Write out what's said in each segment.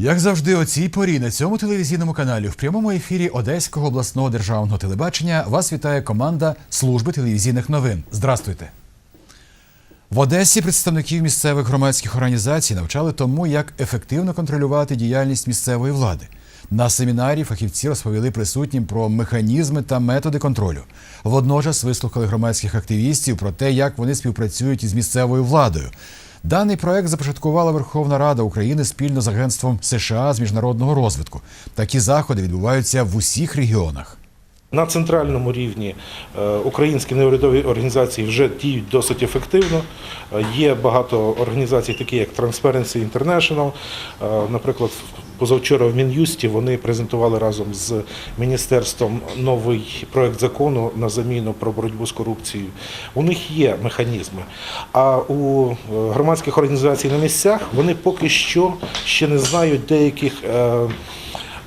Як завжди, о цій порі на цьому телевізійному каналі в прямому ефірі Одеського обласного державного телебачення вас вітає команда служби телевізійних новин. Здрастуйте. В Одесі представників місцевих громадських організацій навчали тому, як ефективно контролювати діяльність місцевої влади. На семінарі фахівці розповіли присутнім про механізми та методи контролю. Водночас вислухали громадських активістів про те, як вони співпрацюють із місцевою владою. Даний проект започаткувала Верховна Рада України спільно з Агентством США з міжнародного розвитку. Такі заходи відбуваються в усіх регіонах. На центральному рівні е, українські неурядові організації вже діють досить ефективно. Е, Є багато організацій, такі як Transparency International. Е, Наприклад, позавчора в Мін'юсті вони презентували разом з міністерством новий проект закону на заміну про боротьбу з корупцією. У них є механізми. А у громадських організацій на місцях вони поки що ще не знають деяких.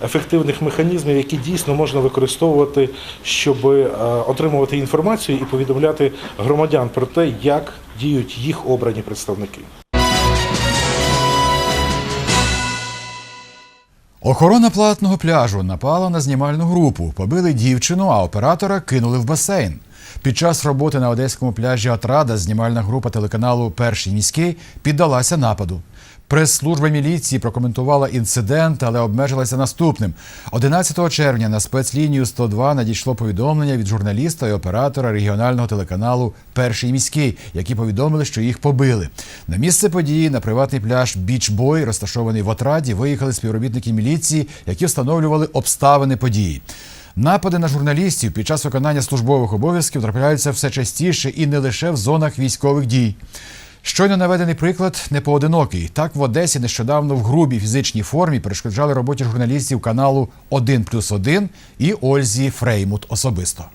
Ефективних механізмів, які дійсно можна використовувати, щоб е, отримувати інформацію і повідомляти громадян про те, як діють їх обрані представники. Охорона платного пляжу напала на знімальну групу, побили дівчину, а оператора кинули в басейн. Під час роботи на одеському пляжі Отрада знімальна група телеканалу Перший міський піддалася нападу. Прес-служба міліції прокоментувала інцидент, але обмежилася наступним. 11 червня на спецлінію 102 надійшло повідомлення від журналіста і оператора регіонального телеканалу Перший міський, які повідомили, що їх побили. На місце події на приватний пляж Бічбой, розташований в Отраді, виїхали співробітники міліції, які встановлювали обставини події. Напади на журналістів під час виконання службових обов'язків трапляються все частіше і не лише в зонах військових дій. Щойно наведений приклад не поодинокий. Так в Одесі нещодавно в грубій фізичній формі перешкоджали роботі журналістів каналу 1 плюс 1 і Ользі Фреймут особисто.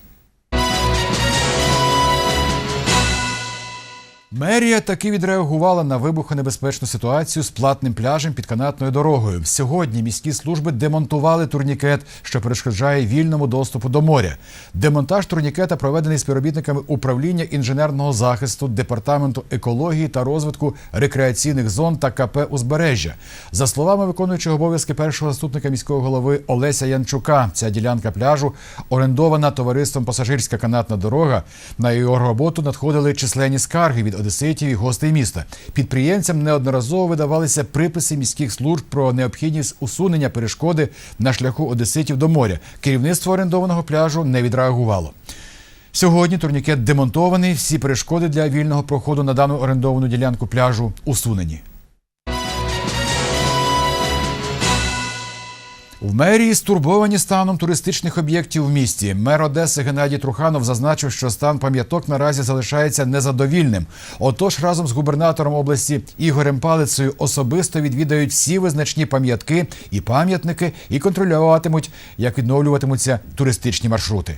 Мерія таки відреагувала на вибухонебезпечну ситуацію з платним пляжем під канатною дорогою. Сьогодні міські служби демонтували турнікет, що перешкоджає вільному доступу до моря. Демонтаж турнікета проведений співробітниками управління інженерного захисту, департаменту екології та розвитку рекреаційних зон та КП Узбережжя. За словами виконуючого обов'язки першого заступника міського голови Олеся Янчука, ця ділянка пляжу орендована товариством пасажирська канатна дорога. На його роботу надходили численні скарги від одеситів і гостей міста. Підприємцям неодноразово видавалися приписи міських служб про необхідність усунення перешкоди на шляху одеситів до моря. Керівництво орендованого пляжу не відреагувало. Сьогодні турнікет демонтований. Всі перешкоди для вільного проходу на дану орендовану ділянку пляжу усунені. В мерії стурбовані станом туристичних об'єктів в місті. Мер Одеси Геннадій Труханов зазначив, що стан пам'яток наразі залишається незадовільним. Отож, разом з губернатором області Ігорем Палицею особисто відвідають всі визначні пам'ятки і пам'ятники і контролюватимуть, як відновлюватимуться туристичні маршрути.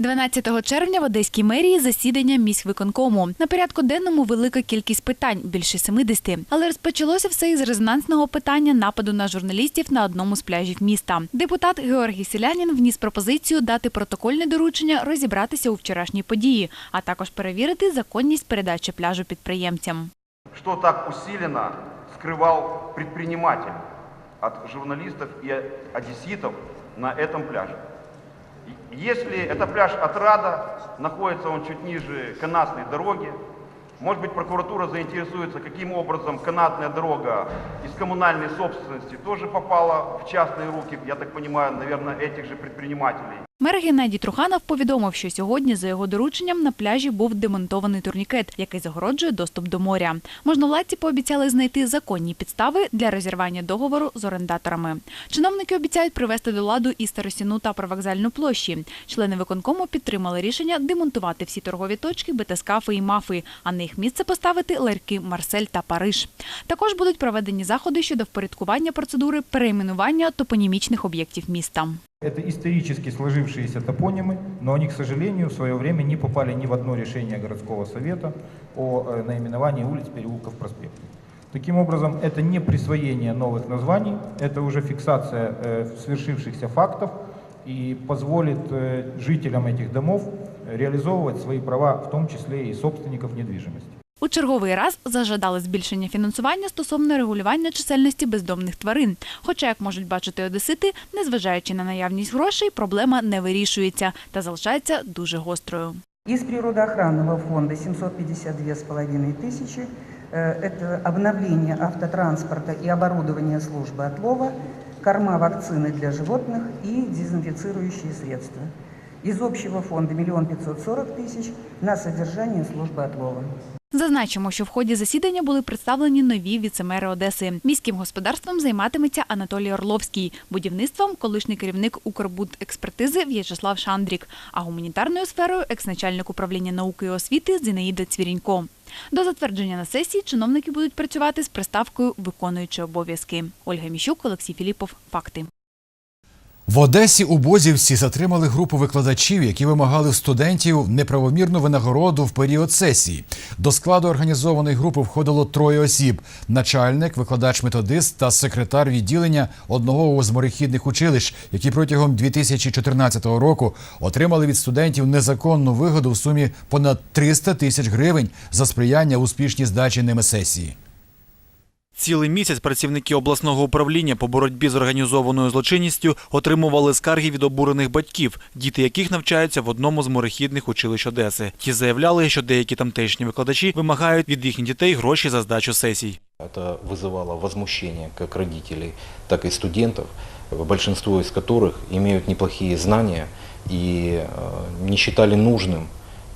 12 червня в Одеській мерії засідання міськвиконкому. На порядку денному велика кількість питань більше 70. Але розпочалося все із резонансного питання нападу на журналістів на одному з пляжів міста. Депутат Георгій Селянін вніс пропозицію дати протокольне доручення розібратися у вчорашній події, а також перевірити законність передачі пляжу підприємцям. Что так усиленно скрывал предприниматель от журналистов и одесситов на этом пляже? Если это пляж Отрада, находится он чуть ниже канатной дороги, может быть прокуратура заинтересуется, каким образом канатная дорога из коммунальной собственности тоже попала в частные руки, я так понимаю, наверное, этих же предпринимателей. Мер Геннадій Труханов повідомив, що сьогодні за його дорученням на пляжі був демонтований турнікет, який загороджує доступ до моря. Можновладці пообіцяли знайти законні підстави для розірвання договору з орендаторами. Чиновники обіцяють привести до ладу і старосіну та провокзальну площі. Члени виконкому підтримали рішення демонтувати всі торгові точки, бетискафи і мафи, а на їх місце поставити ларьки Марсель та Париж. Також будуть проведені заходи щодо впорядкування процедури перейменування топонімічних об'єктів міста. Это исторически сложившиеся топонимы, но они, к сожалению, в свое время не попали ни в одно решение городского совета о э, наименовании улиц, переулков, проспектов. Таким образом, это не присвоение новых названий, это уже фиксация э, свершившихся фактов и позволит э, жителям этих домов реализовывать свои права, в том числе и собственников недвижимости. У черговий раз зажадали збільшення фінансування стосовно регулювання чисельності бездомних тварин. Хоча, як можуть бачити одесити, незважаючи на наявність грошей, проблема не вирішується та залишається дуже гострою. Из природоохранного фонда 752,5 тысячи – э, это обновление автотранспорта и оборудование службы отлова, корма вакцины для животных и дезинфицирующие средства. Из общего фонда 1 540 тысяч на содержание службы отлова. Зазначимо, що в ході засідання були представлені нові віцемери Одеси. Міським господарством займатиметься Анатолій Орловський, будівництвом колишній керівник Укрбудекспертизи В'ячеслав Шандрік, а гуманітарною сферою екс-начальник управління науки і освіти Зінаїда Цвірінько. До затвердження на сесії чиновники будуть працювати з приставкою виконуючи обов'язки. Ольга Міщук, Олексій Філіпов. Факти. В Одесі убозівці затримали групу викладачів, які вимагали студентів неправомірну винагороду в період сесії. До складу організованої групи входило троє осіб: начальник, викладач-методист та секретар відділення одного з морехідних училищ, які протягом 2014 року отримали від студентів незаконну вигоду в сумі понад 300 тисяч гривень за сприяння успішній здачі ними сесії. Цілий місяць працівники обласного управління по боротьбі з організованою злочинністю отримували скарги від обурених батьків, діти яких навчаються в одному з морехідних училищ Одеси. Ті заявляли, що деякі тамтешні викладачі вимагають від їхніх дітей гроші за здачу сесій. Это вызывало возмущение как родителей, так и студентов, большинство из которых имеют неплохие знания и э, не считали нужным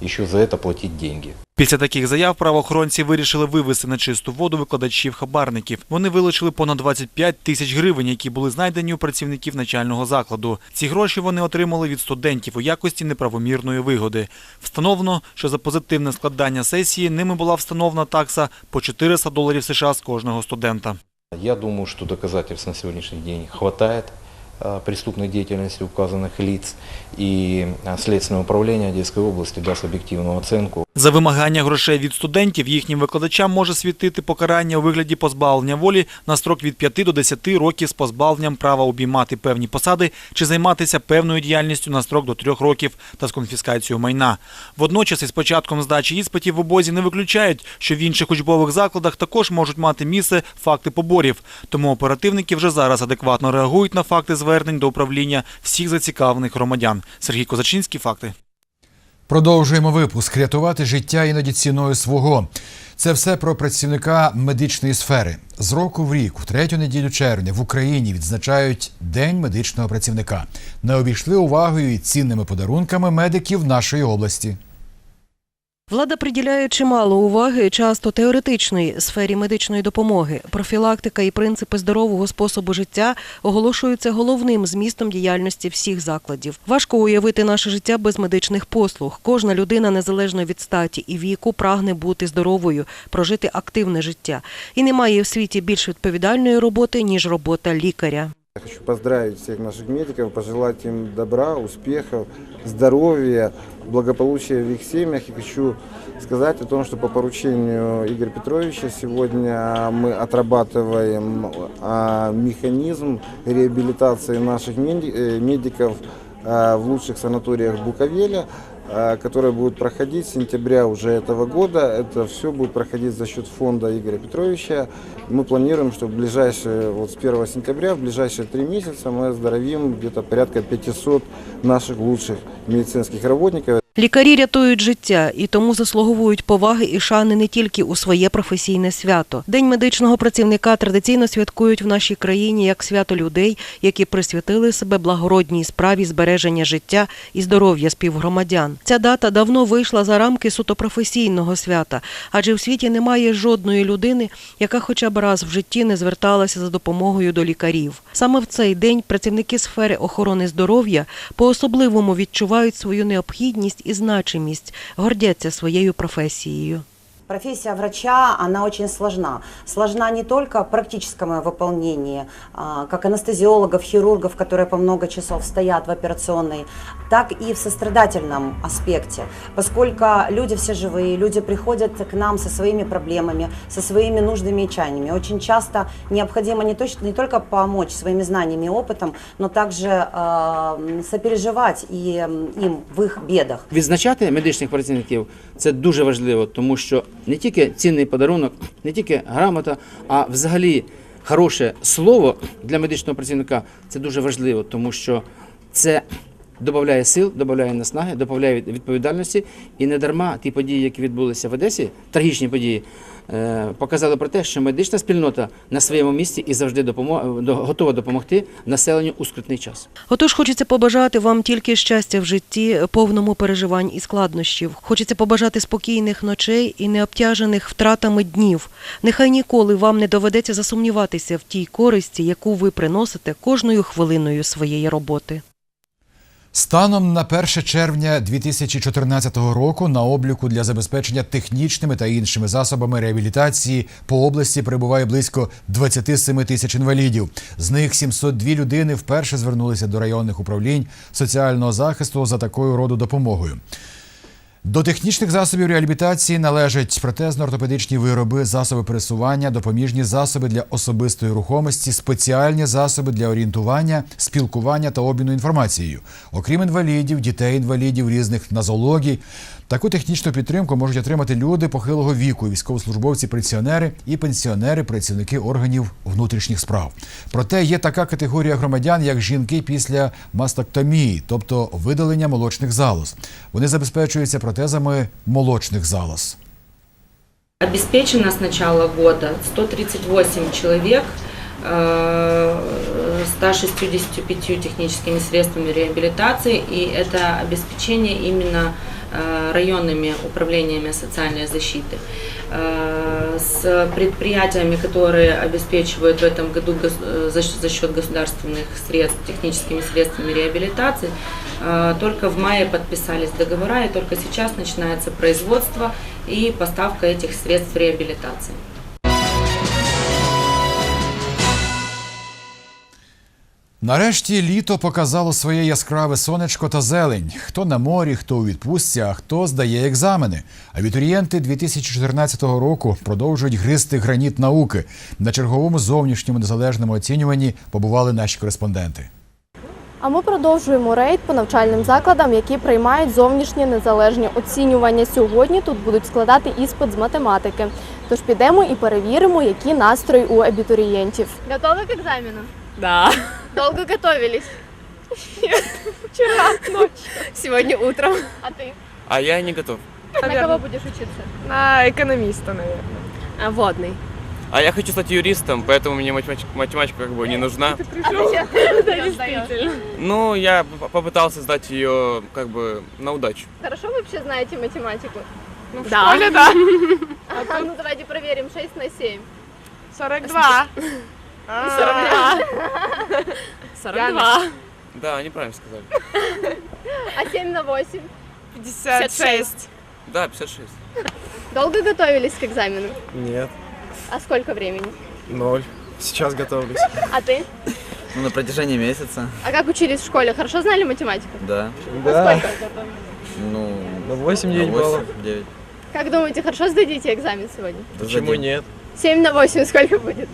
еще за это платить деньги. Після таких заяв правоохоронці вирішили вивести на чисту воду викладачів-хабарників. Вони вилучили понад 25 тисяч гривень, які були знайдені у працівників начального закладу. Ці гроші вони отримали від студентів у якості неправомірної вигоди. Встановлено, що за позитивне складання сесії ними була встановлена такса по 400 доларів США з кожного студента. Я думаю, что доказательств на сегодняшний день э, преступной деятельности указанных лиц, и э, Следственное управление Одесской области даст объективную оценку За вимагання грошей від студентів їхнім викладачам може світити покарання у вигляді позбавлення волі на строк від 5 до 10 років з позбавленням права обіймати певні посади чи займатися певною діяльністю на строк до 3 років та з конфіскацією майна. Водночас із початком здачі іспитів в обозі не виключають, що в інших учбових закладах також можуть мати місце факти поборів. Тому оперативники вже зараз адекватно реагують на факти звернень до управління всіх зацікавлених громадян. Сергій Козачинський, факти. Продовжуємо випуск рятувати життя іноді ціною свого. Це все про працівника медичної сфери. З року в рік, у третю неділю червня, в Україні відзначають День медичного працівника. Не обійшли увагою і цінними подарунками медиків нашої області. Влада приділяє чимало уваги, часто теоретичної сфері медичної допомоги. Профілактика і принципи здорового способу життя оголошуються головним змістом діяльності всіх закладів. Важко уявити наше життя без медичних послуг. Кожна людина, незалежно від статі і віку, прагне бути здоровою, прожити активне життя. І немає в світі більш відповідальної роботи ніж робота лікаря. Я хочу поздравить всех наших медиков, пожелать им добра, успехов, здоровья, благополучия в их семьях. И хочу сказать о том, что по поручению Игоря Петровича сегодня мы отрабатываем а, механизм реабилитации наших меди- э, медиков а, в лучших санаториях Буковеля, а, который будет проходить с сентября уже этого года. Это все будет проходить за счет фонда Игоря Петровича. Мы планируем, что в ближайшие, вот с 1 сентября, в ближайшие три месяца мы оздоровим где-то порядка 500 наших лучших медицинских работников. Лікарі рятують життя і тому заслуговують поваги і шани не тільки у своє професійне свято. День медичного працівника традиційно святкують в нашій країні як свято людей, які присвятили себе благородній справі збереження життя і здоров'я співгромадян. Ця дата давно вийшла за рамки суто професійного свята, адже в світі немає жодної людини, яка хоча б раз в житті не зверталася за допомогою до лікарів. Саме в цей день працівники сфери охорони здоров'я по-особливому відчувають свою необхідність і значимість, гордяться своєю професією. Профессия врача, она очень сложна. Сложна не только в практическом её выполнении, а, как анестезиологов, хирургов, которые по много часов стоят в операционной, так и в сострадательном аспекте, поскольку люди все живые, люди приходят к нам со своими проблемами, со своими нуждами и чаяниями. Очень часто необходимо не, точ- не только помочь своими знаниями и опытом, но также э, сопереживать и м, им в их бедах. Відзначати медичних працівників це дуже важливо, тому що не тільки цінний подарунок, не тільки грамота, а взагалі хороше слово для медичного працівника. Це дуже важливо, тому що це додає сил, додає наснаги, додає відповідальності. І не дарма ті події, які відбулися в Одесі, трагічні події, е, показали про те, що медична спільнота на своєму місці і завжди допомо- до- готова допомогти населенню у скрутний час. Отож, хочеться побажати вам тільки щастя в житті, повному переживань і складнощів. Хочеться побажати спокійних ночей і необтяжених втратами днів. Нехай ніколи вам не доведеться засумніватися в тій користі, яку ви приносите кожною хвилиною своєї роботи. Станом на 1 червня 2014 року на обліку для забезпечення технічними та іншими засобами реабілітації по області перебуває близько 27 тисяч інвалідів. З них 702 людини вперше звернулися до районних управлінь соціального захисту за такою роду допомогою. До технічних засобів реабілітації належать протезно-ортопедичні вироби, засоби пересування, допоміжні засоби для особистої рухомості, спеціальні засоби для орієнтування, спілкування та обміну інформацією. Окрім інвалідів, дітей-інвалідів різних нозологій. Таку технічну підтримку можуть отримати люди похилого віку, військовослужбовці, пенсіонери і пенсіонери, працівники органів внутрішніх справ. Проте є така категорія громадян, як жінки після мастектомії, тобто видалення молочних залоз. Вони забезпечуються протезами молочних залоз. Обеспечено с начала года 138 человек э, 165 техническими средствами реабилитации, и это обеспечение именно э, районными управлениями социальной защиты. Э, С предприятиями, которые обеспечивают в этом году э, за счет государственных средств техническими средствами реабилитации, э, только в мае подписались договора, и только сейчас начинается производство и поставка этих средств реабилитации. Нарешті літо показало своє яскраве сонечко та зелень. Хто на морі, хто у відпустці, а хто здає екзамени. Абітурієнти 2014 року продовжують гризти граніт науки. На черговому зовнішньому незалежному оцінюванні побували наші кореспонденти. А ми продовжуємо рейд по навчальним закладам, які приймають зовнішні незалежні оцінювання. Сьогодні тут будуть складати іспит з математики. Тож підемо і перевіримо, які настрої у абітурієнтів. Готові к екзамену? Да. Долго готовились? Вчера ночью. Сегодня утром. А ты? А я не готов. На кого будешь учиться? На экономиста, наверное. А, водный. А я хочу стать юристом, поэтому мне математика, математика как бы не нужна. Да, действительно. Ну, я попытался сдать ее как бы на удачу. Хорошо вы вообще знаете математику? Ну, в школе, да. А ну давайте проверим. 6 на 7. 42. 42. 42. Да, неправильно сказали. А 7 на 8? 56. Да, 56. Долго готовились к экзамену? Нет, А сколько времени? ноль. Сейчас готовлюсь. А ты? Ну, на протяжении месяца, А как учились в школе? Хорошо знали математику? да. Да, Ну, на 8-9 на баллов. 9. Как думаете, хорошо сдадите экзамен сегодня? Почему нет? 7 на 8 сколько будет?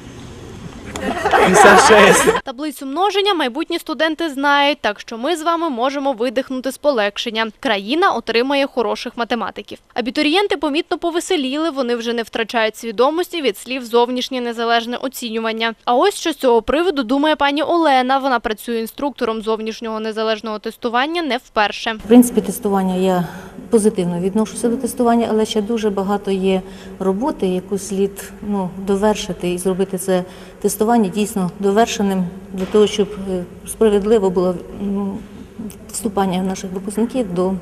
56. Таблицю множення майбутні студенти знають, так що ми з вами можемо видихнути з полегшення. Країна отримає хороших математиків. Абітурієнти помітно повеселіли, вони вже не втрачають свідомості від слів зовнішнє незалежне оцінювання. А ось що з цього приводу думає пані Олена. Вона працює інструктором зовнішнього незалежного тестування не вперше. В принципі, тестування я позитивно відношуся до тестування, але ще дуже багато є роботи, яку слід ну, довершити і зробити це тестування дійсно довершеним для того, щоб е, справедливо було вступання наших випускників до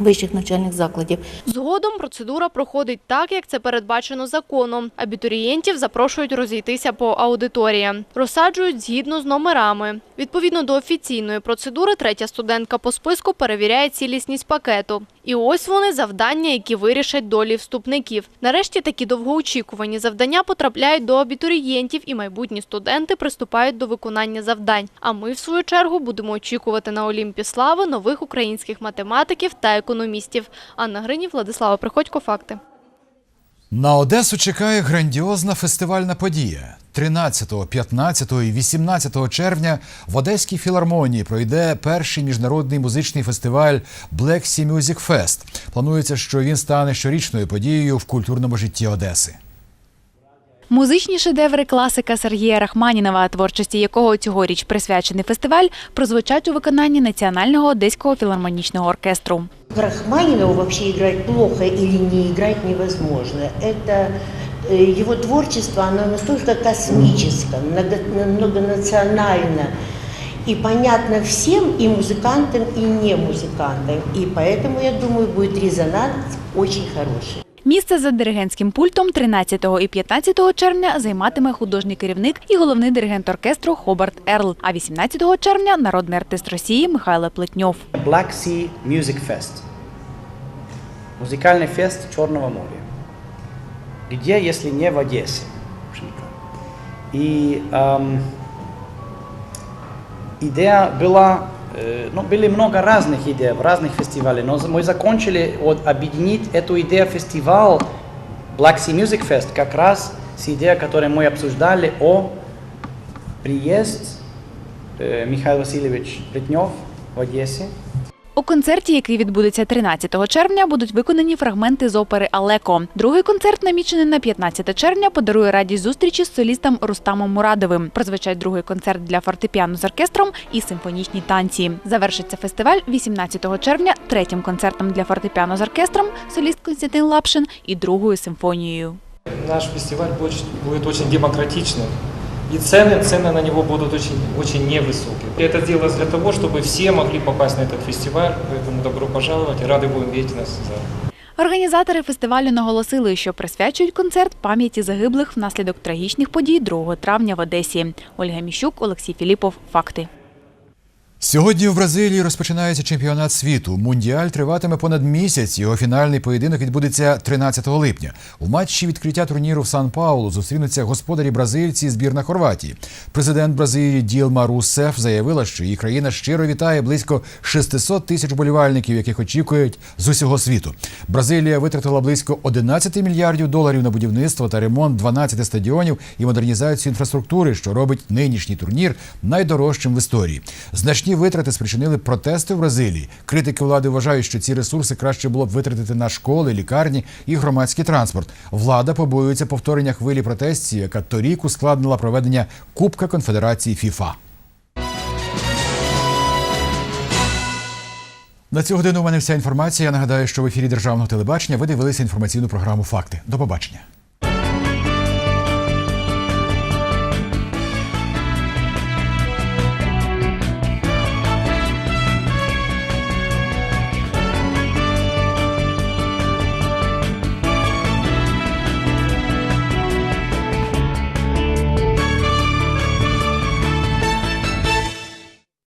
вищих навчальних закладів. Згодом процедура проходить так, як це передбачено законом. Абітурієнтів запрошують розійтися по аудиторіям. Розсаджують згідно з номерами. Відповідно до офіційної процедури, третя студентка по списку перевіряє цілісність пакету. І ось вони завдання, які вирішать долі вступників. Нарешті такі довгоочікувані завдання потрапляють до абітурієнтів, і майбутні студенти приступають до виконання завдань. А ми, в свою чергу, будемо очікувати на Олімпі слави нових українських математиків та економістів. Анна Гринів, Владислава Приходько, факти. На Одесу чекає грандіозна фестивальна подія. 13, 15 і 18 червня в Одеській філармонії пройде перший міжнародний музичний фестиваль Black Sea Music Fest. Планується, що він стане щорічною подією в культурному житті Одеси. Музичні шедеври класика Сергія Рахманінова, творчості якого цьогоріч присвячений фестиваль, прозвучать у виконанні Національного одеського філармонічного оркестру. Рахманинова вообще играть плохо или не играть невозможно. Это э, его творчество, оно настолько космическое, много- многонационально и понятно всем, и музыкантам, и не музыкантам. И поэтому, я думаю, будет резонанс очень хороший. Місце за диригентським пультом 13 і 15 червня займатиме художній керівник і головний диригент оркестру Хобарт Ерл. А 18 червня народний артист Росії Михайло Плетньов. Black Sea Music Fest. Музыкальный фест Черного моря. Где, если не в Одессе? в общем-то. И эм, идея была, э, ну, были много разных идей в разных фестивалях, но мы закончили вот, объединить эту идею фестиваль Black Sea Music Fest как раз с идеей, которую мы обсуждали о приезд э, Михаил Васильевич Плетнев в Одессе. У концерті, який відбудеться 13 червня, будуть виконані фрагменти з опери Алеко. Другий концерт, намічений на 15 червня, подарує радість зустрічі з солістом Рустамом Мурадовим. Прозвучать другий концерт для фортепіано з оркестром і симфонічні танці. Завершиться фестиваль 18 червня третім концертом для фортепіано з оркестром, соліст Константин Лапшин і другою симфонією. Наш фестиваль будет очень демократичным. И цены, цены на него будут очень, очень невысокие. И это делалось для того, чтобы все могли попасть на этот фестиваль. Поэтому добро пожаловать и рады будем видеть нас в зале. Організатори фестивалю наголосили, що присвячують концерт пам'яті загиблих внаслідок трагічних подій 2 травня в Одесі. Ольга Міщук, Олексій Філіпов. Факти. Сьогодні в Бразилії розпочинається чемпіонат світу. Мундіаль триватиме понад місяць. Його фінальний поєдинок відбудеться 13 липня. У матчі відкриття турніру в Сан-Паулу зустрінуться господарі бразильці і збірна Хорватії. Президент Бразилії Ділма Русеф заявила, що її країна щиро вітає близько 600 тисяч болівальників, яких очікують з усього світу. Бразилія витратила близько 11 мільярдів доларів на будівництво та ремонт 12 стадіонів і модернізацію інфраструктури, що робить нинішній турнір найдорожчим в історії. Значні витрати спричинили протести в Бразилії. Критики влади вважають, що ці ресурси краще було б витратити на школи, лікарні і громадський транспорт. Влада побоюється повторення хвилі протестів, яка торік ускладнила проведення Кубка Конфедерації ФІФА. На цю годину у мене вся інформація. Я нагадаю, що в ефірі державного телебачення ви дивилися інформаційну програму Факти. До побачення.